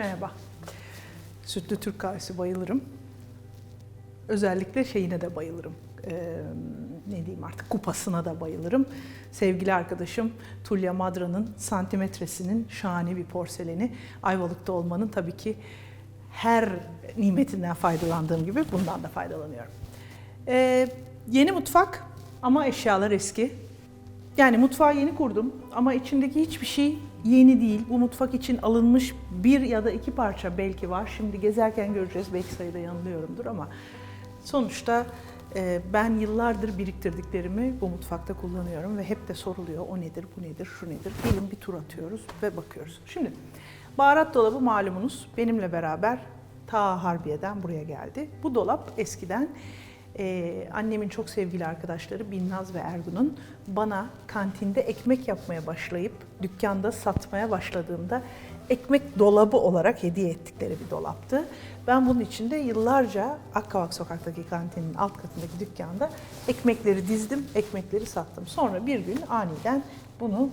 Merhaba. Sütlü Türk kahvesi bayılırım. Özellikle şeyine de bayılırım. Ee, ne diyeyim artık kupasına da bayılırım. Sevgili arkadaşım Tulya Madra'nın santimetresinin şahane bir porseleni. Ayvalık'ta olmanın tabii ki her nimetinden faydalandığım gibi bundan da faydalanıyorum. Ee, yeni mutfak ama eşyalar eski. Yani mutfağı yeni kurdum ama içindeki hiçbir şey yeni değil. Bu mutfak için alınmış bir ya da iki parça belki var. Şimdi gezerken göreceğiz. Belki sayıda yanılıyorumdur ama sonuçta e, ben yıllardır biriktirdiklerimi bu mutfakta kullanıyorum ve hep de soruluyor o nedir, bu nedir, şu nedir. Gelin bir tur atıyoruz ve bakıyoruz. Şimdi baharat dolabı malumunuz benimle beraber ta Harbiye'den buraya geldi. Bu dolap eskiden ee, annemin çok sevgili arkadaşları Binnaz ve Ergun'un bana kantinde ekmek yapmaya başlayıp dükkanda satmaya başladığımda ekmek dolabı olarak hediye ettikleri bir dolaptı. Ben bunun içinde yıllarca Akkavak sokaktaki kantinin alt katındaki dükkanda ekmekleri dizdim, ekmekleri sattım. Sonra bir gün aniden bunu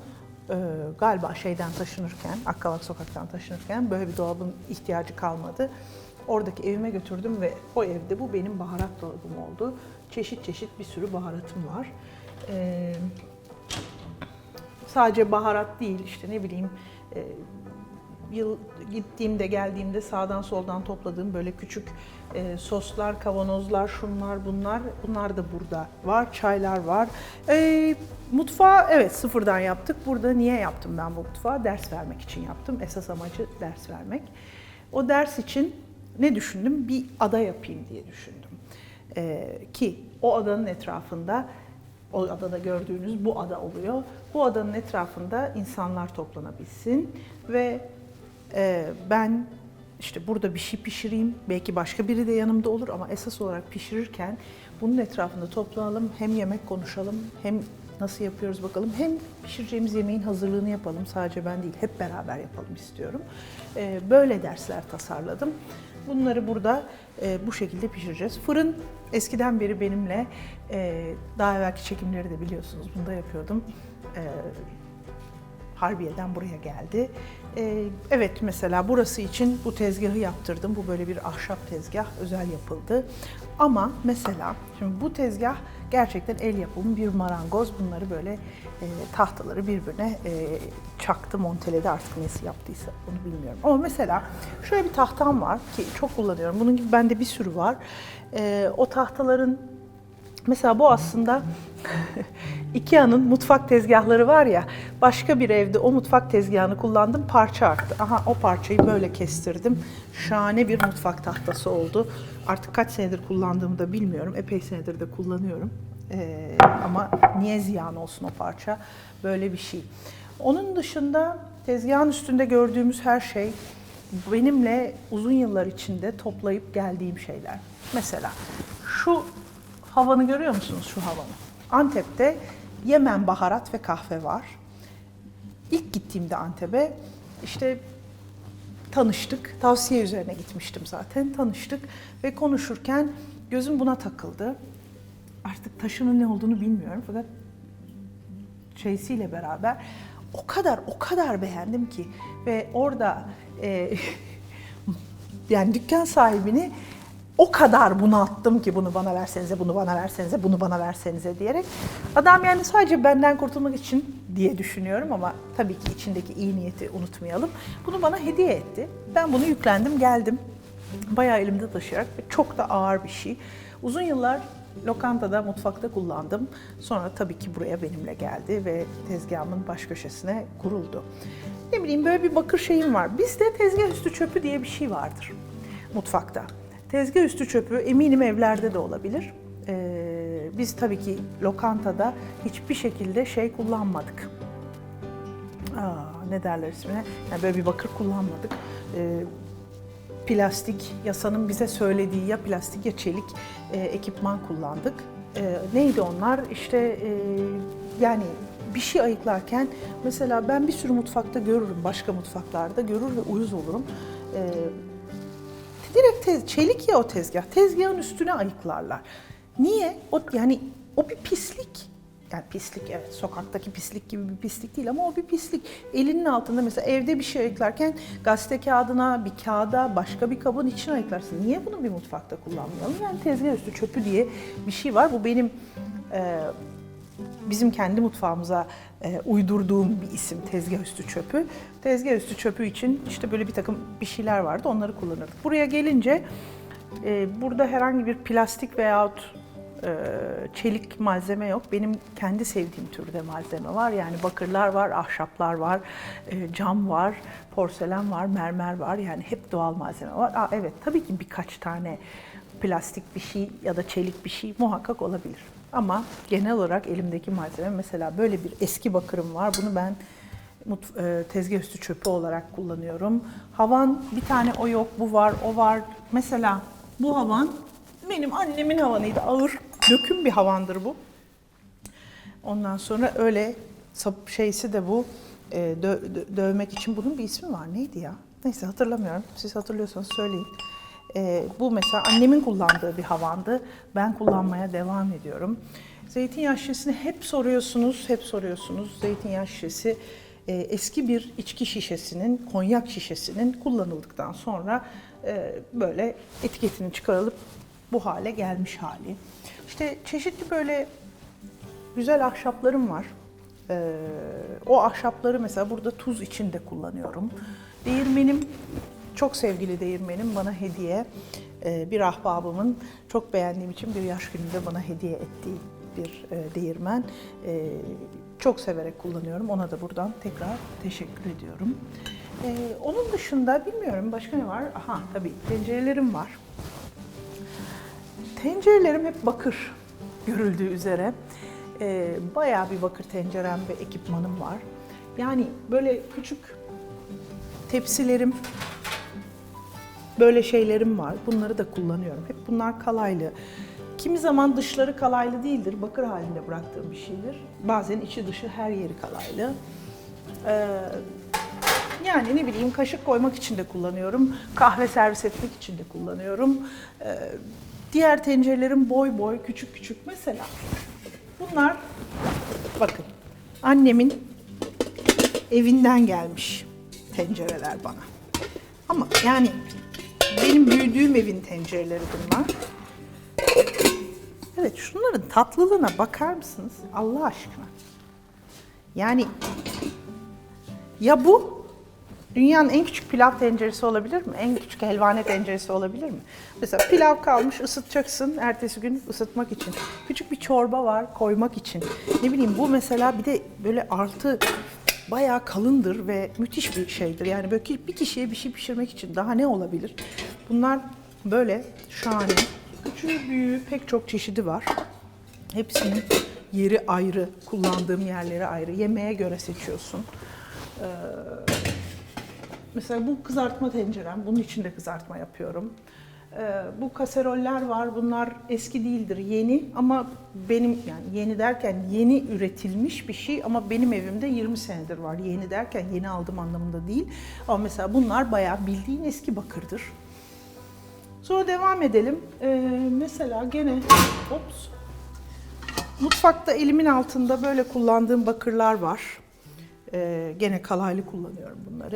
e, galiba şeyden taşınırken, Akkavak sokaktan taşınırken böyle bir dolabın ihtiyacı kalmadı. Oradaki evime götürdüm ve o evde bu benim baharat dolabım oldu. Çeşit çeşit bir sürü baharatım var. Ee, sadece baharat değil işte ne bileyim e, yıl gittiğimde geldiğimde sağdan soldan topladığım böyle küçük e, soslar, kavanozlar, şunlar bunlar bunlar da burada var. Çaylar var. E, mutfağı evet sıfırdan yaptık. Burada niye yaptım ben bu mutfağı? Ders vermek için yaptım. Esas amacı ders vermek. O ders için ne düşündüm? Bir ada yapayım diye düşündüm. Ee, ki o adanın etrafında, o adada gördüğünüz bu ada oluyor. Bu adanın etrafında insanlar toplanabilsin ve e, ben işte burada bir şey pişireyim. Belki başka biri de yanımda olur ama esas olarak pişirirken bunun etrafında toplanalım. Hem yemek konuşalım hem nasıl yapıyoruz bakalım. Hem pişireceğimiz yemeğin hazırlığını yapalım. Sadece ben değil, hep beraber yapalım istiyorum. Ee, böyle dersler tasarladım. Bunları burada e, bu şekilde pişireceğiz. Fırın eskiden beri benimle, e, daha evvelki çekimleri de biliyorsunuz, bunu da yapıyordum. E, Harbiye'den buraya geldi. Ee, evet mesela burası için bu tezgahı yaptırdım. Bu böyle bir ahşap tezgah, özel yapıldı. Ama mesela şimdi bu tezgah gerçekten el yapımı bir marangoz. Bunları böyle e, tahtaları birbirine e, çaktı, monteledi artık nesi yaptıysa onu bilmiyorum. Ama mesela şöyle bir tahtam var ki çok kullanıyorum. Bunun gibi bende bir sürü var. E, o tahtaların Mesela bu aslında Ikea'nın mutfak tezgahları var ya, başka bir evde o mutfak tezgahını kullandım, parça arttı. Aha o parçayı böyle kestirdim. Şahane bir mutfak tahtası oldu. Artık kaç senedir kullandığımı da bilmiyorum. Epey senedir de kullanıyorum. Ee, ama niye ziyan olsun o parça? Böyle bir şey. Onun dışında tezgahın üstünde gördüğümüz her şey benimle uzun yıllar içinde toplayıp geldiğim şeyler. Mesela şu havanı görüyor musunuz şu havanı? Antep'te Yemen baharat ve kahve var. İlk gittiğimde Antep'e işte tanıştık. Tavsiye üzerine gitmiştim zaten. Tanıştık ve konuşurken gözüm buna takıldı. Artık taşının ne olduğunu bilmiyorum fakat şeysiyle beraber o kadar o kadar beğendim ki ve orada e, yani dükkan sahibini o kadar bunalttım ki bunu bana versenize, bunu bana versenize, bunu bana versenize diyerek. Adam yani sadece benden kurtulmak için diye düşünüyorum ama tabii ki içindeki iyi niyeti unutmayalım. Bunu bana hediye etti. Ben bunu yüklendim, geldim. Bayağı elimde taşıyarak ve çok da ağır bir şey. Uzun yıllar lokantada, mutfakta kullandım. Sonra tabii ki buraya benimle geldi ve tezgahımın baş köşesine kuruldu. Ne bileyim böyle bir bakır şeyim var. Bizde tezgah üstü çöpü diye bir şey vardır mutfakta. Tezgah üstü çöpü eminim evlerde de olabilir. Ee, biz tabii ki lokantada hiçbir şekilde şey kullanmadık. Aa, ne derler ismine? Yani böyle bir bakır kullanmadık. Ee, plastik, yasanın bize söylediği ya plastik ya çelik e, ekipman kullandık. E, neydi onlar? İşte e, yani bir şey ayıklarken mesela ben bir sürü mutfakta görürüm, başka mutfaklarda görür ve uyuz olurum. E, direkt tez, çelik ya o tezgah, tezgahın üstüne ayıklarlar. Niye? O yani o bir pislik. yani pislik evet sokaktaki pislik gibi bir pislik değil ama o bir pislik. Elinin altında mesela evde bir şey ayıklarken gazete kağıdına, bir kağıda, başka bir kabın içine ayıklarsın. Niye bunu bir mutfakta kullanmayalım? Yani tezgah üstü çöpü diye bir şey var. Bu benim e, bizim kendi mutfağımıza e, uydurduğum bir isim tezgah üstü çöpü. Tezgah üstü çöpü için işte böyle bir takım bir şeyler vardı onları kullanırdık. Buraya gelince e, burada herhangi bir plastik veyahut e, çelik malzeme yok. Benim kendi sevdiğim türde malzeme var. Yani bakırlar var, ahşaplar var, e, cam var, porselen var, mermer var. Yani hep doğal malzeme var. Aa, evet tabii ki birkaç tane plastik bir şey ya da çelik bir şey muhakkak olabilir. Ama genel olarak elimdeki malzeme mesela böyle bir eski bakırım var. Bunu ben e, tezgah üstü çöpü olarak kullanıyorum. Havan bir tane o yok, bu var, o var. Mesela bu havan benim annemin havanıydı. Ağır, döküm bir havandır bu. Ondan sonra öyle şeysi de bu. e, dö- dövmek için bunun bir ismi var. Neydi ya? Neyse hatırlamıyorum. Siz hatırlıyorsanız söyleyin. E, bu mesela annemin kullandığı bir havandı. Ben kullanmaya devam ediyorum. Zeytinyağı şişesini hep soruyorsunuz, hep soruyorsunuz. Zeytinyağı şişesi e, eski bir içki şişesinin, konyak şişesinin kullanıldıktan sonra e, böyle etiketinin çıkarılıp bu hale gelmiş hali. İşte çeşitli böyle güzel ahşaplarım var. Ee, o ahşapları mesela burada tuz içinde kullanıyorum. Değirmenim, çok sevgili değirmenim bana hediye. Ee, bir ahbabımın çok beğendiğim için bir yaş gününde bana hediye ettiği bir e, değirmen. Ee, çok severek kullanıyorum. Ona da buradan tekrar teşekkür ediyorum. Ee, onun dışında bilmiyorum başka ne var? Aha tabii tencerelerim var. Tencerelerim hep bakır görüldüğü üzere. Bayağı bir bakır tencerem ve ekipmanım var. Yani böyle küçük tepsilerim, böyle şeylerim var. Bunları da kullanıyorum. Hep bunlar kalaylı. Kimi zaman dışları kalaylı değildir. Bakır halinde bıraktığım bir şeydir. Bazen içi dışı her yeri kalaylı. Ee, yani ne bileyim kaşık koymak için de kullanıyorum. Kahve servis etmek için de kullanıyorum. Ee, diğer tencerelerim boy boy küçük küçük mesela. Bunlar bakın annemin evinden gelmiş tencereler bana. Ama yani benim büyüdüğüm evin tencereleri bunlar. Evet şunların tatlılığına bakar mısınız Allah aşkına? Yani ya bu dünyanın en küçük pilav tenceresi olabilir mi? En küçük helvane tenceresi olabilir mi? Mesela pilav kalmış ısıtacaksın ertesi gün ısıtmak için. Küçük bir çorba var koymak için. Ne bileyim bu mesela bir de böyle artı bayağı kalındır ve müthiş bir şeydir. Yani böyle bir kişiye bir şey pişirmek için daha ne olabilir? Bunlar böyle şahane. Küçüğü büyüğü pek çok çeşidi var. Hepsinin yeri ayrı, kullandığım yerleri ayrı. Yemeğe göre seçiyorsun. Ee, mesela bu kızartma tencerem, bunun içinde kızartma yapıyorum. Ee, bu kaseroller var, bunlar eski değildir, yeni ama benim yani yeni derken yeni üretilmiş bir şey ama benim evimde 20 senedir var. Yeni derken yeni aldım anlamında değil. Ama mesela bunlar bayağı bildiğin eski bakırdır. Sonra devam edelim. Ee, mesela gene, ops, Mutfakta elimin altında böyle kullandığım bakırlar var. Ee, gene kalaylı kullanıyorum bunları.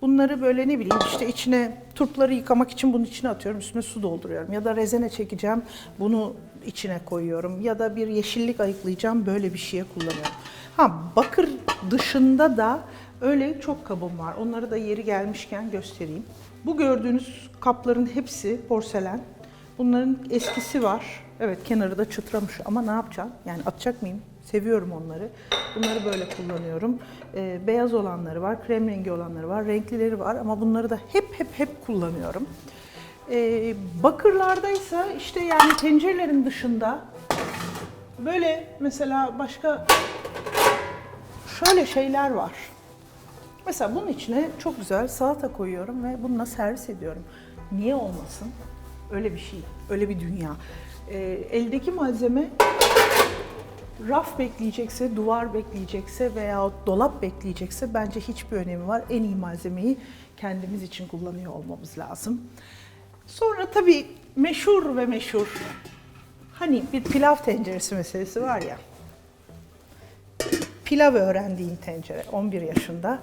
Bunları böyle ne bileyim işte içine turpları yıkamak için bunun içine atıyorum. Üstüne su dolduruyorum. Ya da rezene çekeceğim. Bunu içine koyuyorum. Ya da bir yeşillik ayıklayacağım. Böyle bir şeye kullanıyorum. Ha bakır dışında da öyle çok kabım var. Onları da yeri gelmişken göstereyim. Bu gördüğünüz kapların hepsi porselen. Bunların eskisi var. Evet kenarı da çıtramış ama ne yapacağım? Yani atacak mıyım? Seviyorum onları. Bunları böyle kullanıyorum. Ee, beyaz olanları var, krem rengi olanları var, renklileri var ama bunları da hep hep hep kullanıyorum. Ee, bakırlardaysa işte yani tencerelerin dışında böyle mesela başka şöyle şeyler var. Mesela bunun içine çok güzel salata koyuyorum ve bununla servis ediyorum. Niye olmasın? Öyle bir şey, öyle bir dünya. Ee, eldeki malzeme raf bekleyecekse, duvar bekleyecekse veya dolap bekleyecekse bence hiçbir önemi var. En iyi malzemeyi kendimiz için kullanıyor olmamız lazım. Sonra tabii meşhur ve meşhur hani bir pilav tenceresi meselesi var ya. Pilav öğrendiğim tencere 11 yaşında.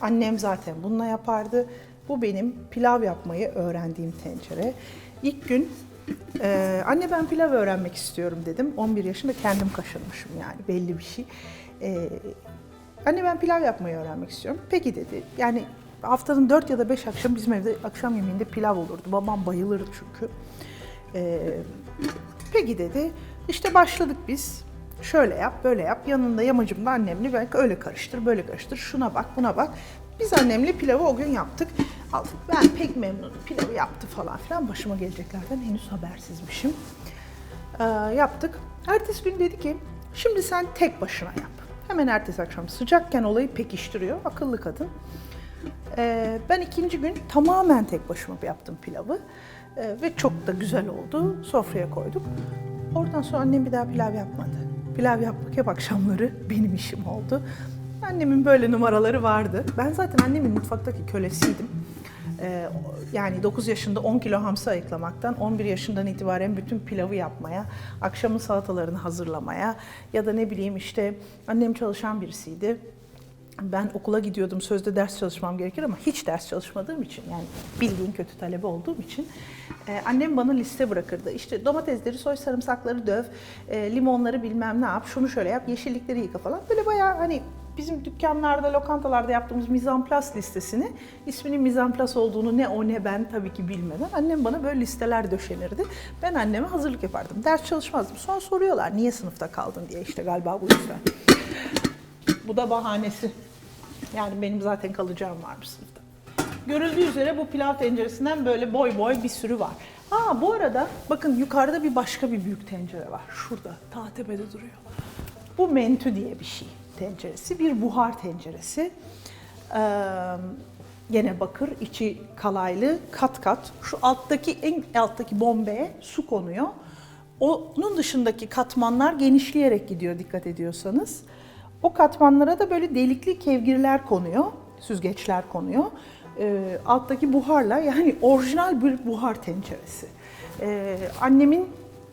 Annem zaten bununla yapardı. Bu benim pilav yapmayı öğrendiğim tencere. İlk gün e, anne ben pilav öğrenmek istiyorum dedim. 11 yaşında kendim kaşınmışım yani belli bir şey. E, anne ben pilav yapmayı öğrenmek istiyorum. Peki dedi. Yani haftanın 4 ya da 5 akşam bizim evde akşam yemeğinde pilav olurdu. Babam bayılırdı çünkü. E, peki dedi. İşte başladık biz. Şöyle yap, böyle yap. Yanında yamacımda annemle belki öyle karıştır, böyle karıştır. Şuna bak, buna bak. Biz annemle pilavı o gün yaptık. Aldık. Ben pek memnunum. Pilavı yaptı falan filan. Başıma geleceklerden henüz habersizmişim. Ee, yaptık. Ertesi gün dedi ki, şimdi sen tek başına yap. Hemen ertesi akşam sıcakken olayı pekiştiriyor. Akıllı kadın. Ee, ben ikinci gün tamamen tek başıma yaptım pilavı. Ee, ve çok da güzel oldu. Sofraya koyduk. Oradan sonra annem bir daha pilav yapmadı. Pilav yapmak hep akşamları benim işim oldu. Annemin böyle numaraları vardı. Ben zaten annemin mutfaktaki kölesiydim. Ee, yani 9 yaşında 10 kilo hamsi ayıklamaktan 11 yaşından itibaren bütün pilavı yapmaya, akşamın salatalarını hazırlamaya ya da ne bileyim işte annem çalışan birisiydi. Ben okula gidiyordum, sözde ders çalışmam gerekir ama hiç ders çalışmadığım için yani bildiğin kötü talebe olduğum için e, annem bana liste bırakırdı. İşte domatesleri soy, sarımsakları döv, e, limonları bilmem ne yap, şunu şöyle yap, yeşillikleri yıka falan. Böyle bayağı hani bizim dükkanlarda, lokantalarda yaptığımız mizanplas listesini, isminin mizanplas olduğunu ne o ne ben tabii ki bilmeden annem bana böyle listeler döşenirdi. Ben anneme hazırlık yapardım. Ders çalışmazdım. Sonra soruyorlar niye sınıfta kaldın diye işte galiba bu yüzden. Bu da bahanesi. Yani benim zaten kalacağım varmış sınıfta. Görüldüğü üzere bu pilav tenceresinden böyle boy boy bir sürü var. Aa bu arada bakın yukarıda bir başka bir büyük tencere var. Şurada ta tepede duruyor. Bu mentü diye bir şey tenceresi. Bir buhar tenceresi. Ee, gene bakır, içi kalaylı, kat kat. Şu alttaki en alttaki bombeye su konuyor. Onun dışındaki katmanlar genişleyerek gidiyor dikkat ediyorsanız. O katmanlara da böyle delikli kevgirler konuyor, süzgeçler konuyor. Ee, alttaki buharla yani orijinal bir buhar tenceresi. Ee, annemin,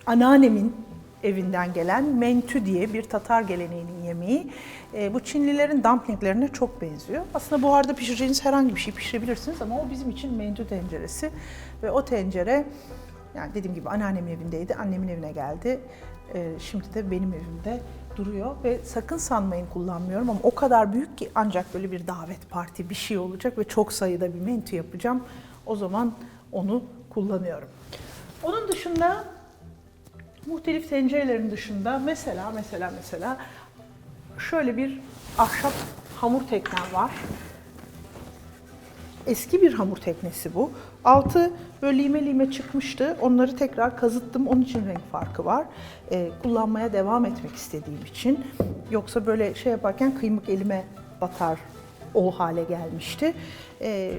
anneannemin evinden gelen mentü diye bir Tatar geleneğinin yemeği. Ee, bu Çinlilerin dumplinglerine çok benziyor. Aslında buharda pişireceğiniz herhangi bir şey pişirebilirsiniz ama o bizim için mentü tenceresi. Ve o tencere yani dediğim gibi anneannemin evindeydi, annemin evine geldi. Ee, şimdi de benim evimde duruyor ve sakın sanmayın kullanmıyorum ama o kadar büyük ki ancak böyle bir davet parti bir şey olacak ve çok sayıda bir menü yapacağım. O zaman onu kullanıyorum. Onun dışında muhtelif tencerelerin dışında mesela mesela mesela şöyle bir ahşap hamur teknem var. Eski bir hamur teknesi bu. Altı böyle lime lime çıkmıştı. Onları tekrar kazıttım. Onun için renk farkı var. Ee, kullanmaya devam etmek istediğim için. Yoksa böyle şey yaparken kıymık elime batar o hale gelmişti. Ee,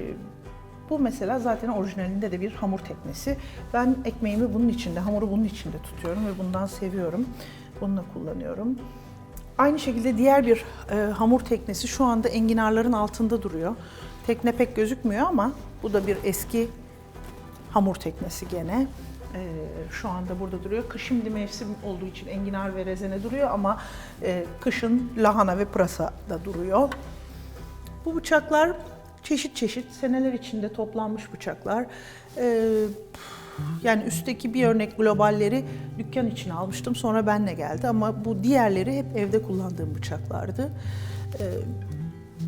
bu mesela zaten orijinalinde de bir hamur teknesi. Ben ekmeğimi bunun içinde, hamuru bunun içinde tutuyorum ve bundan seviyorum. Bununla kullanıyorum. Aynı şekilde diğer bir e, hamur teknesi şu anda enginarların altında duruyor. Tekne pek gözükmüyor ama bu da bir eski hamur teknesi gene. Ee, şu anda burada duruyor. Kış şimdi mevsim olduğu için enginar ve rezene duruyor ama e, kışın lahana ve pırasa da duruyor. Bu bıçaklar çeşit çeşit seneler içinde toplanmış bıçaklar. Ee, yani üstteki bir örnek globalleri dükkan için almıştım. Sonra benle geldi ama bu diğerleri hep evde kullandığım bıçaklardı. Ee,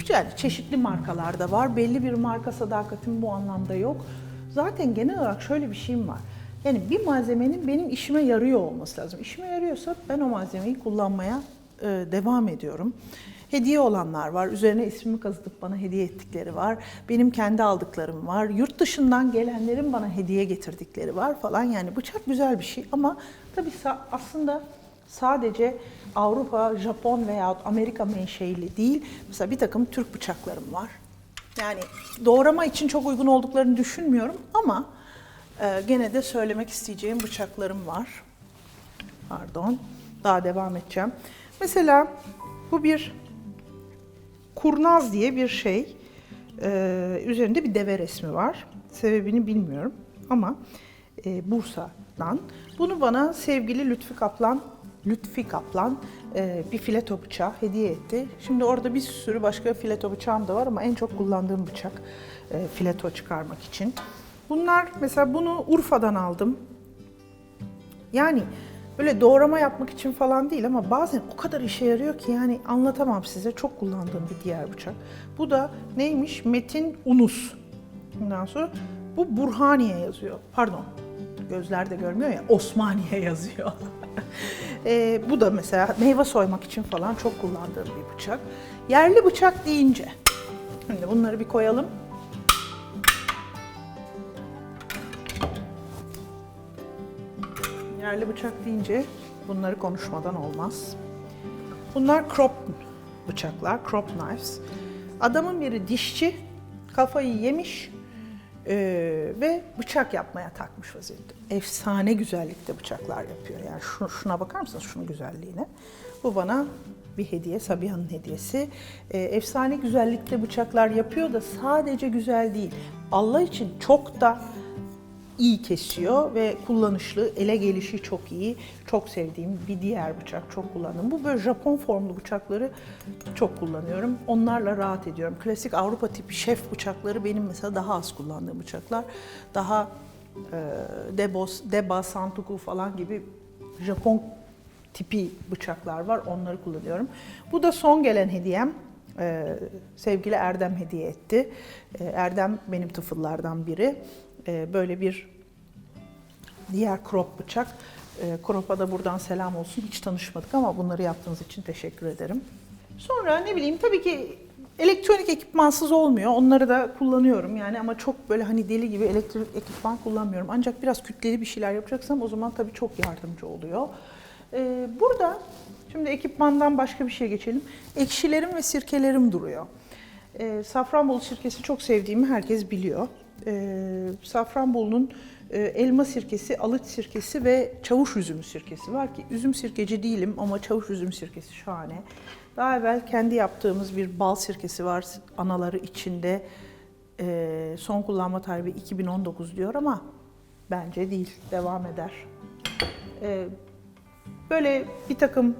yani çeşitli markalarda var. Belli bir marka sadakatim bu anlamda yok. Zaten genel olarak şöyle bir şeyim var. Yani bir malzemenin benim işime yarıyor olması lazım. İşime yarıyorsa ben o malzemeyi kullanmaya e, devam ediyorum. Hediye olanlar var. Üzerine ismimi kazıtıp bana hediye ettikleri var. Benim kendi aldıklarım var. Yurt dışından gelenlerin bana hediye getirdikleri var falan. Yani bıçak güzel bir şey ama tabii aslında sadece Avrupa, Japon veya Amerika menşeili değil. Mesela bir takım Türk bıçaklarım var. Yani doğrama için çok uygun olduklarını düşünmüyorum ama e, gene de söylemek isteyeceğim bıçaklarım var. Pardon. Daha devam edeceğim. Mesela bu bir kurnaz diye bir şey. Ee, üzerinde bir deve resmi var. Sebebini bilmiyorum ama e, Bursa'dan. Bunu bana sevgili Lütfü Kaplan Lütfi Kaplan e, bir fileto bıçağı hediye etti. Şimdi orada bir sürü başka fileto bıçağım da var ama en çok kullandığım bıçak e, fileto çıkarmak için. Bunlar mesela bunu Urfa'dan aldım. Yani böyle doğrama yapmak için falan değil ama bazen o kadar işe yarıyor ki yani anlatamam size. Çok kullandığım bir diğer bıçak. Bu da neymiş? Metin Unus. Ondan sonra bu Burhaniye yazıyor. Pardon. Gözler de görmüyor ya. Osmaniye yazıyor. Ee, bu da mesela meyve soymak için falan çok kullandığım bir bıçak. Yerli bıçak deyince. Şimdi bunları bir koyalım. Yerli bıçak deyince bunları konuşmadan olmaz. Bunlar crop bıçaklar, crop knives. Adamın biri dişçi, kafayı yemiş eee, ve bıçak yapmaya takmış vaziyette. Efsane güzellikte bıçaklar yapıyor. Yani şu, şuna bakar mısınız şunun güzelliğine? Bu bana bir hediye, Sabiha'nın hediyesi. Eee, efsane güzellikte bıçaklar yapıyor da sadece güzel değil. Allah için çok da iyi kesiyor ve kullanışlı, ele gelişi çok iyi. Çok sevdiğim bir diğer bıçak, çok kullandım. Bu böyle Japon formlu bıçakları çok kullanıyorum. Onlarla rahat ediyorum. Klasik Avrupa tipi şef bıçakları benim mesela daha az kullandığım bıçaklar. Daha e, Debos, Deba, Santoku falan gibi Japon tipi bıçaklar var. Onları kullanıyorum. Bu da son gelen hediyem. Ee, sevgili Erdem hediye etti. Ee, Erdem benim tıfıllardan biri. Ee, böyle bir diğer crop bıçak. Ee, Crop'a da buradan selam olsun. Hiç tanışmadık ama bunları yaptığınız için teşekkür ederim. Sonra ne bileyim tabii ki elektronik ekipmansız olmuyor. Onları da kullanıyorum yani ama çok böyle hani deli gibi elektronik ekipman kullanmıyorum. Ancak biraz kütleli bir şeyler yapacaksam o zaman tabii çok yardımcı oluyor. Ee, burada şimdi ekipmandan başka bir şey geçelim. Ekşilerim ve sirkelerim duruyor. Ee, Safranbolu sirkesi çok sevdiğimi herkes biliyor. Ee, Safranbolu'nun e, elma sirkesi, alıç sirkesi ve çavuş üzümü sirkesi var ki üzüm sirkeci değilim ama çavuş üzüm sirkesi şahane. Daha evvel kendi yaptığımız bir bal sirkesi var anaları içinde. Ee, son kullanma tarihi 2019 diyor ama bence değil, devam eder. Ee, böyle bir takım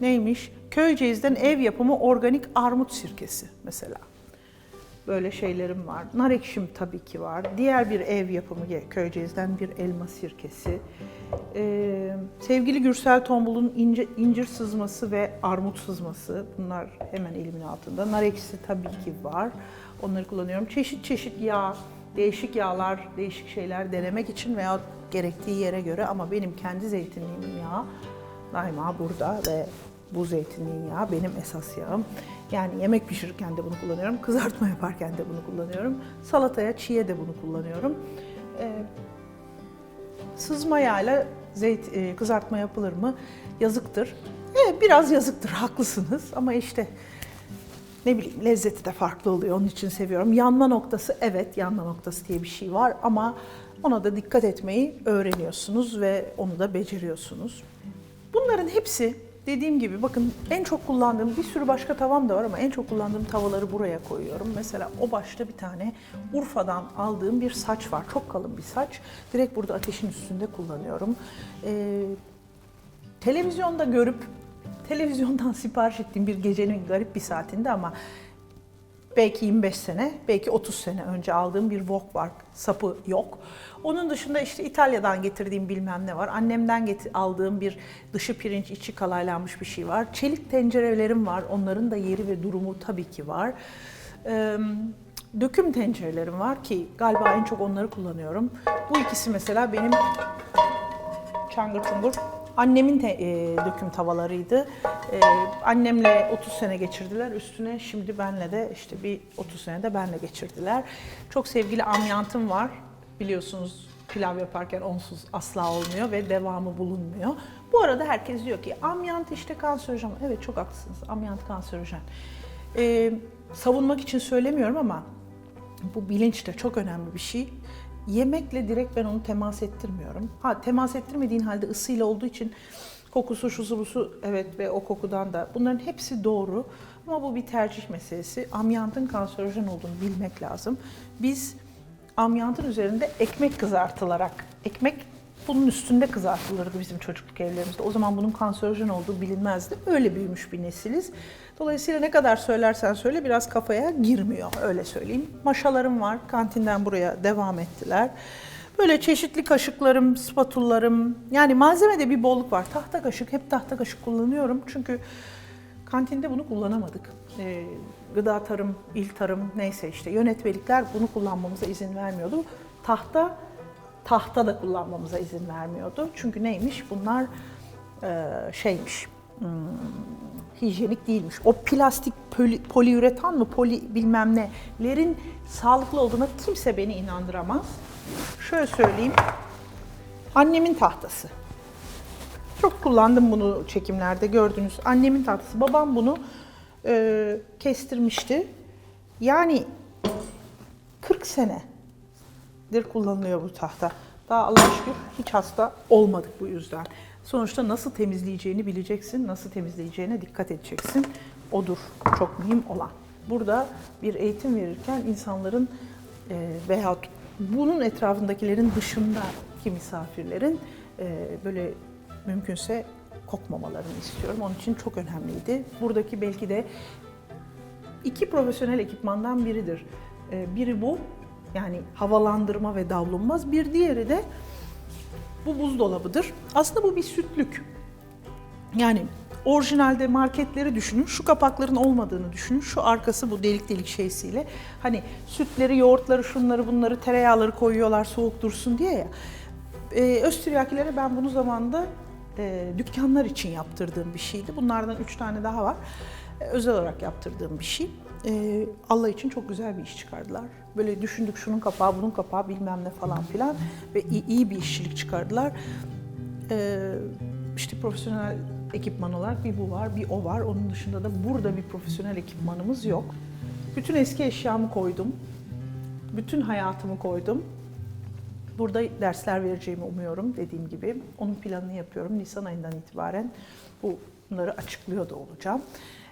neymiş? Köyceğiz'den ev yapımı organik armut sirkesi mesela. Böyle şeylerim var. Nar ekşim tabii ki var. Diğer bir ev yapımı Köyceğiz'den bir elma sirkesi. Ee, sevgili Gürsel Tombul'un ince, incir sızması ve armut sızması. Bunlar hemen elimin altında. Nar ekşisi tabii ki var. Onları kullanıyorum. Çeşit çeşit yağ, değişik yağlar, değişik şeyler denemek için veya gerektiği yere göre ama benim kendi zeytinliğimin yağı daima burada ve bu zeytinliğin yağı benim esas yağım. Yani yemek pişirirken de bunu kullanıyorum, kızartma yaparken de bunu kullanıyorum, salataya, çiğe de bunu kullanıyorum. Ee, sızma yağıyla zeyt, e, kızartma yapılır mı? Yazıktır. Evet, biraz yazıktır, haklısınız ama işte ne bileyim lezzeti de farklı oluyor. Onun için seviyorum. Yanma noktası evet yanma noktası diye bir şey var ama ona da dikkat etmeyi öğreniyorsunuz ve onu da beceriyorsunuz. Bunların hepsi dediğim gibi bakın en çok kullandığım bir sürü başka tavam da var ama en çok kullandığım tavaları buraya koyuyorum. Mesela o başta bir tane Urfa'dan aldığım bir saç var. Çok kalın bir saç. Direkt burada ateşin üstünde kullanıyorum. Ee, televizyonda görüp televizyondan sipariş ettiğim bir gecenin garip bir saatinde ama belki 25 sene, belki 30 sene önce aldığım bir wok var. Sapı yok. Onun dışında işte İtalya'dan getirdiğim bilmem ne var. Annemden getir, aldığım bir dışı pirinç, içi kalaylanmış bir şey var. Çelik tencerelerim var. Onların da yeri ve durumu tabii ki var. Ee, döküm tencerelerim var ki galiba en çok onları kullanıyorum. Bu ikisi mesela benim çangır çungur Annemin te- e, döküm tavalarıydı. E, annemle 30 sene geçirdiler. Üstüne şimdi benle de işte bir 30 sene de benle geçirdiler. Çok sevgili amyantım var. Biliyorsunuz pilav yaparken onsuz asla olmuyor ve devamı bulunmuyor. Bu arada herkes diyor ki amyant işte kanserojen. Evet çok haklısınız. Amyant kanserojen. E, savunmak için söylemiyorum ama bu bilinç de çok önemli bir şey. Yemekle direkt ben onu temas ettirmiyorum. Ha temas ettirmediğin halde ısıyla olduğu için kokusu, şusu, busu evet ve o kokudan da bunların hepsi doğru. Ama bu bir tercih meselesi. Amyantın kanserojen olduğunu bilmek lazım. Biz amyantın üzerinde ekmek kızartılarak, ekmek bunun üstünde kızartılırdı bizim çocukluk evlerimizde. O zaman bunun kanserojen olduğu bilinmezdi. Öyle büyümüş bir nesiliz. Dolayısıyla ne kadar söylersen söyle biraz kafaya girmiyor öyle söyleyeyim. Maşalarım var. Kantinden buraya devam ettiler. Böyle çeşitli kaşıklarım, spatullarım. Yani malzemede bir bolluk var. Tahta kaşık, hep tahta kaşık kullanıyorum. Çünkü kantinde bunu kullanamadık. Ee, gıda tarım, il tarım neyse işte yönetmelikler bunu kullanmamıza izin vermiyordu. Tahta, tahta da kullanmamıza izin vermiyordu. Çünkü neymiş? Bunlar e, şeymiş, hmm, hijyenik değilmiş. O plastik poli, poliüretan mı, poli bilmem nelerin sağlıklı olduğuna kimse beni inandıramaz. Şöyle söyleyeyim, annemin tahtası. Çok kullandım bunu çekimlerde gördünüz. Annemin tahtası. Babam bunu e, kestirmişti. Yani 40 senedir kullanılıyor bu tahta. Daha Allah'a şükür hiç hasta olmadık bu yüzden. Sonuçta nasıl temizleyeceğini bileceksin, nasıl temizleyeceğine dikkat edeceksin. Odur çok mühim olan. Burada bir eğitim verirken insanların e, veyahut bunun etrafındakilerin dışındaki misafirlerin e, böyle mümkünse kokmamalarını istiyorum. Onun için çok önemliydi. Buradaki belki de iki profesyonel ekipmandan biridir. Ee, Biri bu, yani havalandırma ve davlumbaz. Bir diğeri de bu buzdolabıdır. Aslında bu bir sütlük. Yani orijinalde marketleri düşünün, şu kapakların olmadığını düşünün, şu arkası bu delik delik şeysiyle. Hani sütleri, yoğurtları, şunları bunları, tereyağları koyuyorlar soğuk dursun diye ya. Ee, Öztiryakilere ben bunu zamanında e, dükkanlar için yaptırdığım bir şeydi. Bunlardan üç tane daha var. E, özel olarak yaptırdığım bir şey. E, Allah için çok güzel bir iş çıkardılar. Böyle düşündük şunun kapağı, bunun kapağı bilmem ne falan filan ve iyi, iyi bir işçilik çıkardılar. E, işte profesyonel ekipman olarak bir bu var, bir o var. Onun dışında da burada bir profesyonel ekipmanımız yok. Bütün eski eşyamı koydum. Bütün hayatımı koydum. Burada dersler vereceğimi umuyorum dediğim gibi. Onun planını yapıyorum. Nisan ayından itibaren bunları açıklıyor da olacağım.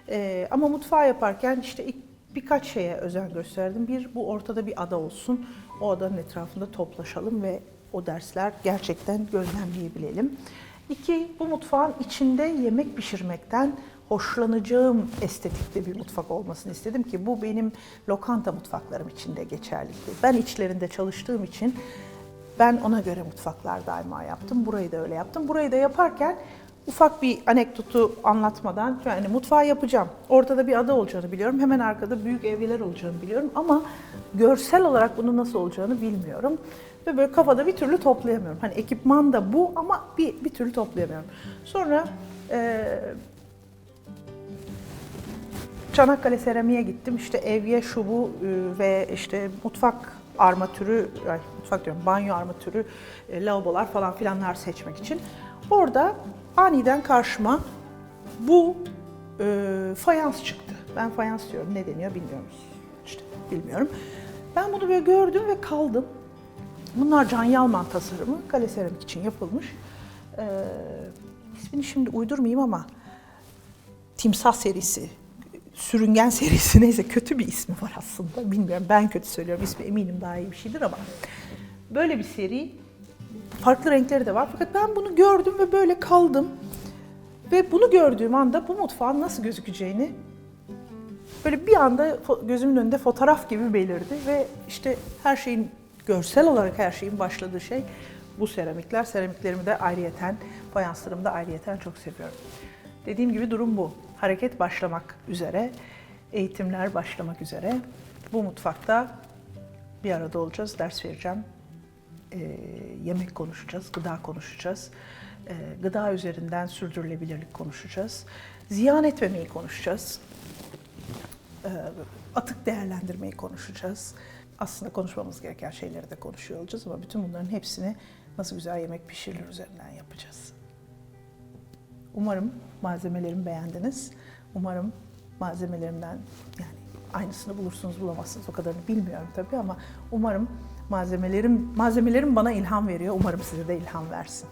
Ee, ama mutfağı yaparken işte ilk birkaç şeye özen gösterdim. Bir, bu ortada bir ada olsun. O adanın etrafında toplaşalım ve o dersler gerçekten gözlemleyebilelim. İki, bu mutfağın içinde yemek pişirmekten hoşlanacağım estetikte bir mutfak olmasını istedim ki bu benim lokanta mutfaklarım içinde geçerliydi. Ben içlerinde çalıştığım için ben ona göre mutfaklar daima yaptım. Burayı da öyle yaptım. Burayı da yaparken ufak bir anekdotu anlatmadan yani mutfağı yapacağım. Ortada bir ada olacağını biliyorum. Hemen arkada büyük evler olacağını biliyorum ama görsel olarak bunun nasıl olacağını bilmiyorum. Ve böyle kafada bir türlü toplayamıyorum. Hani ekipman da bu ama bir, bir türlü toplayamıyorum. Sonra eee Çanakkale Seramiğe gittim. İşte evye, şu bu e, ve işte mutfak armatürü, ay, mutfak diyorum, banyo armatürü, e, lavabolar falan filanlar seçmek için. Orada aniden karşıma bu e, fayans çıktı. Ben fayans diyorum, ne deniyor bilmiyorum. İşte bilmiyorum. Ben bunu böyle gördüm ve kaldım. Bunlar Can Yalman tasarımı, kale seramik için yapılmış. E, ismini şimdi uydurmayayım ama Timsah serisi, Sürüngen serisi neyse kötü bir ismi var aslında. Bilmiyorum ben kötü söylüyorum. İsmi eminim daha iyi bir şeydir ama böyle bir seri farklı renkleri de var. Fakat ben bunu gördüm ve böyle kaldım. Ve bunu gördüğüm anda bu mutfağın nasıl gözükeceğini böyle bir anda gözümün önünde fotoğraf gibi belirdi ve işte her şeyin görsel olarak her şeyin başladığı şey bu seramikler. Seramiklerimi de ayrıyeten, fayanslarımı da ayrıyeten çok seviyorum. Dediğim gibi durum bu. Hareket başlamak üzere, eğitimler başlamak üzere. Bu mutfakta bir arada olacağız, ders vereceğim. Ee, yemek konuşacağız, gıda konuşacağız. Ee, gıda üzerinden sürdürülebilirlik konuşacağız. Ziyan etmemeyi konuşacağız. Ee, atık değerlendirmeyi konuşacağız. Aslında konuşmamız gereken şeyleri de konuşuyor olacağız ama bütün bunların hepsini nasıl güzel yemek pişirilir üzerinden yapacağız. Umarım malzemelerimi beğendiniz. Umarım malzemelerimden yani aynısını bulursunuz bulamazsınız o kadarını bilmiyorum tabii ama umarım malzemelerim malzemelerim bana ilham veriyor. Umarım size de ilham versin.